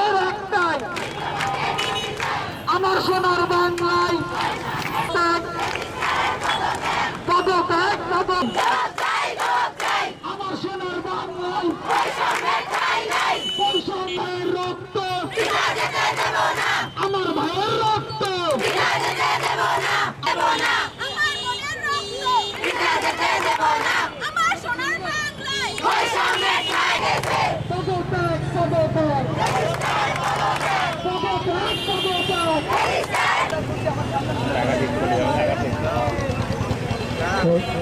এর একটাই আমার সোনার বাংলায় ত্যাগ, পদক এক পদক আমার সোনার বাংলায় রক্ত আমার ভাইয়ের রক্ত আমার মনের রক্ত বিনা যেতে দেব না আমার সোনার বাংলায় বৈষম্যে ঠাই গেছে পদক এক পদক এক পদক এক পদক এক দাবি আমাদের একটাই ডিপ্লোমাটের ডিগ্রি চাই ডিপ্লোমাটের ডিপ্লোমাটের ডিগ্রি চাই দাবি আমাদের একটাই আমাদের শুরু করছে হচ্ছে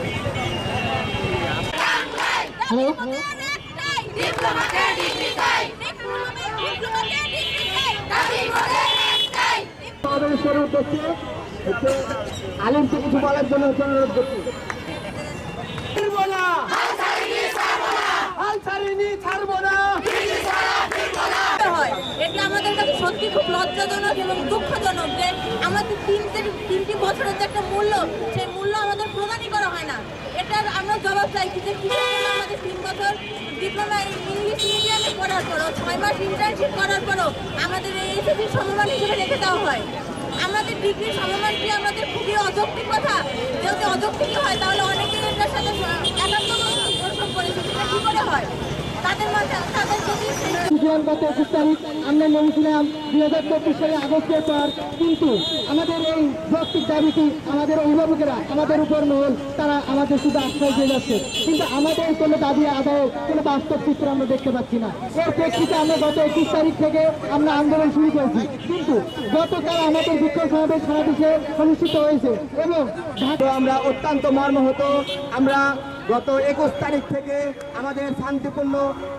আলিমকে কিছু বলার জন্য অনুরোধ করছি এটা আমাদের কাছে সত্যি খুব লজ্জাজনক এবং দুঃখজনক যে আমাদের তিনটে তিনটি বছরের একটা মূল্য, সেই মূল্য আমাদের প্রদানই করা হয় না এটার আমরা জবাব চাইছি যে আমাদের তিন বছর ডিপ্লোমা ইংলিশ মিডিয়ামে পড়ার পরও, ছয় মাস ইন্টার্নশিপ করার পরও আমাদের এই এসএসসি সমমান হিসেবে রেখে দেওয়া হয়। আমাদের ডিগ্রি সমমান কি আমাদের খুবই অযৌক্তিক কথা। যদি অযৌক্তিক হয়, তাহলে গত একুশ তারিখ আমরা নেমেছিলাম দুই হাজার চব্বিশ সালে আগস্টের পর। কিন্তু আমাদের এই যৌক্তিক দাবিটি আমাদের অভিভাবকেরা, আমাদের উপর মহল, তারা আমাদের শুধু আশ্রয় দিয়ে যাচ্ছে। কিন্তু আমাদের কোনো দাবি, আদায়, কোনো বাস্তব চিত্র আমরা দেখতে পাচ্ছি না। এর প্রেক্ষিতে আমরা গত একুশ তারিখ থেকে আমরা আন্দোলন শুরু করেছি। কিন্তু গতকাল আমাদের বিক্ষোভ সমাবেশ সারা দেশে অনুষ্ঠিত হয়েছে এবং আমরা অত্যন্ত মর্মাহত। আমরা গত একুশ তারিখ থেকে আমাদের শান্তিপূর্ণ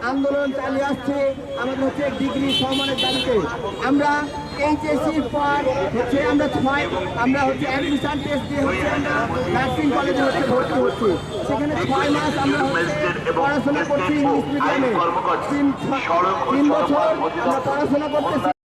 আন্দোলন চালিয়ে আসছে আমাদের হচ্ছে ডিগ্রি সমানের দাবিতে। আমরা এইচএসসির পর হচ্ছে আমরা ছয়, আমরা হচ্ছে অ্যাডমিশন টেস্ট দিয়ে হচ্ছে আমরা নার্সিং কলেজে হচ্ছে ভর্তি হচ্ছি। সেখানে ছয় মাস আমরা পড়াশোনা করছি ইংলিশ মিডিয়ামে। তিন বছর আমরা পড়াশোনা করতেছি।